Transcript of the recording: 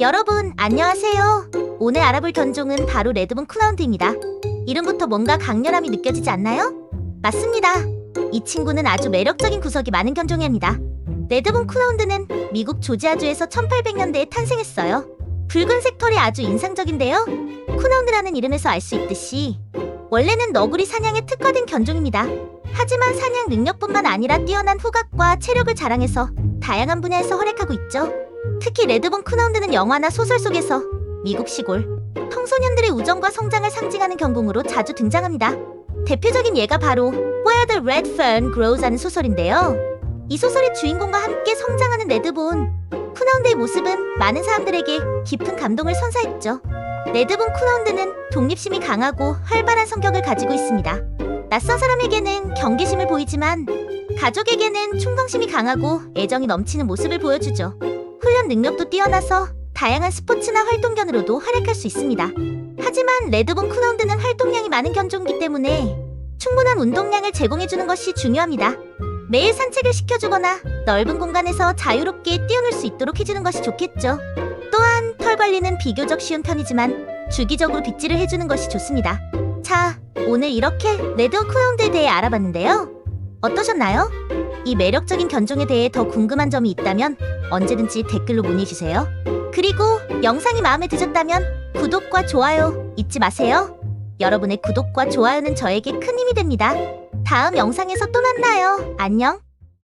여러분, 안녕하세요. 오늘 알아볼 견종은 바로 레드본 클라운드입니다. 이름부터 뭔가 강렬함이 느껴지지 않나요? 맞습니다. 이 친구는 아주 매력적인 구석이 많은 견종입니다. 레드본 클라운드는 미국 조지아주에서 1800년대에 탄생했어요. 붉은색 털이 아주 인상적인데요. 쿠나운드라는 이름에서 알 수 있듯이 원래는 너구리 사냥에 특화된 견종입니다. 하지만 사냥 능력뿐만 아니라 뛰어난 후각과 체력을 자랑해서 다양한 분야에서 활약하고 있죠. 특히 레드본 쿠나운드는 영화나 소설 속에서 미국 시골 청소년들의 우정과 성장을 상징하는 경공으로 자주 등장합니다. 대표적인 예가 바로 Where the Red Fern Grows라는 소설인데요. 이 소설의 주인공과 함께 성장하는 레드본 쿠나운드의 모습은 많은 사람들에게 깊은 감동을 선사했죠. 레드본 쿠나운드는 독립심이 강하고 활발한 성격을 가지고 있습니다. 낯선 사람에게는 경계심을 보이지만 가족에게는 충성심이 강하고 애정이 넘치는 모습을 보여주죠. 훈련 능력도 뛰어나서 다양한 스포츠나 활동견으로도 활약할 수 있습니다. 하지만 레드본 쿠나운드는 활동량이 많은 견종이기 때문에 충분한 운동량을 제공해주는 것이 중요합니다. 매일 산책을 시켜주거나 넓은 공간에서 자유롭게 뛰어놀 수 있도록 해주는 것이 좋겠죠. 또한 털 관리는 비교적 쉬운 편이지만 주기적으로 빗질을 해주는 것이 좋습니다. 자, 오늘 이렇게 레드온 쿠나운드에 대해 알아봤는데요. 어떠셨나요? 이 매력적인 견종에 대해 더 궁금한 점이 있다면 언제든지 댓글로 문의 주세요. 그리고 영상이 마음에 드셨다면 구독과 좋아요 잊지 마세요. 여러분의 구독과 좋아요는 저에게 큰 힘이 됩니다. 다음 영상에서 또 만나요. 안녕.